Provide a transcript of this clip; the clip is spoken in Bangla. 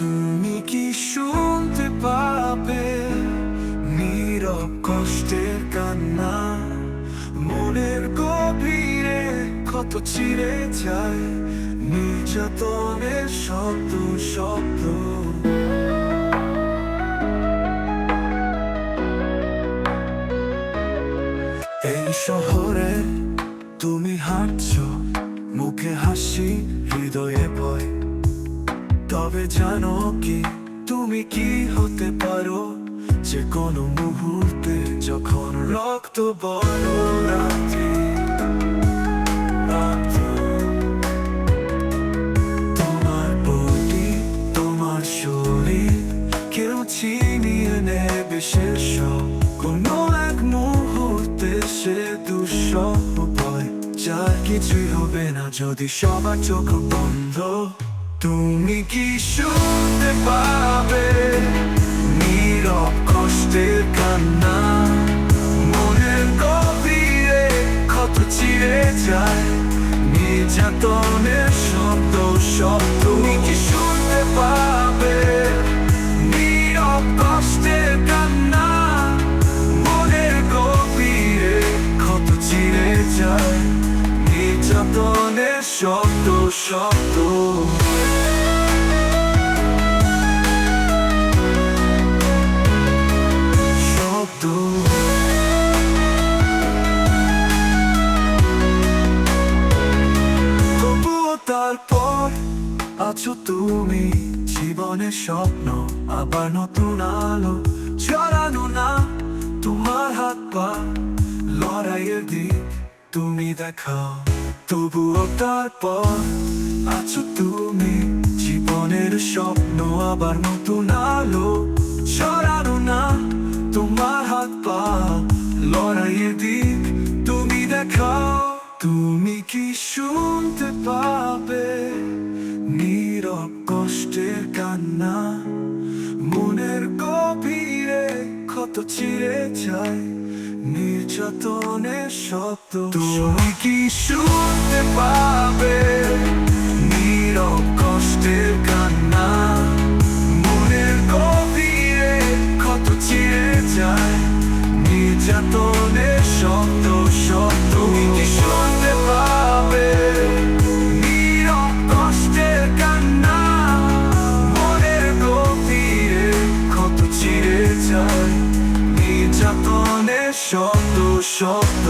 তুমি কি শুনতে পাবে? নীরব কষ্টের কান্না, মনের গভীরে কত চিরে যায়, নির্যাতনের শব্দ শব্দ। এই শহরে তুমি হাঁটছ, মুখে হাসি, হৃদয়ে ভয়। তবে জানো কি? তুমি কি হতে পারো? যে কোনো মুহূর্তে যখন রক্ত বড় রাতে তোমার তোমার শরীর, কেউ কোনো মুহূর্তে সে কিছুই হবে না যদি সবার চোখ বন্ধ। তুমি কি শুনতে পাবে? নীরব কষ্টের কান্না, মনের গভীরে ক্ষত চিরে যায়। নির্যাতনের শব্দ শব্দ। তুমি কি শুনতে পাবে? নীরব কষ্টের কান্না, মনের গভীরে ক্ষত চিরে যায়। নির্যাতনের শব্দ শব্দ। তারপর আছো তুমি জীবনের স্বপ্ন, আবার নতুন আলো ছড়ানো না। তোমার হাত পা লড়াইয়ের দিক তুমি দেখাও। তবুও তারপর আছো তুমি জীবনের স্বপ্ন, আবার নতুন আলো ছড়ানো না। তোমার হাত পা লড়াইয়ের দিক তুমি দেখাও। তুমি কি শুনতে পাবে? নীরব কষ্টের কান্না। মনের গভীরে ক্ষত চিরে যায়। নির্যাতনের শব্দ তুমি কি শুনতে পাবে? নীরব কষ্টের কান্না। মনের গভীরে ক্ষত চিরে যায়। নির্যাতনের শব্দ শব্দ। তুমি কি শুনতে নির্যাতনের শব্দ শব্দ।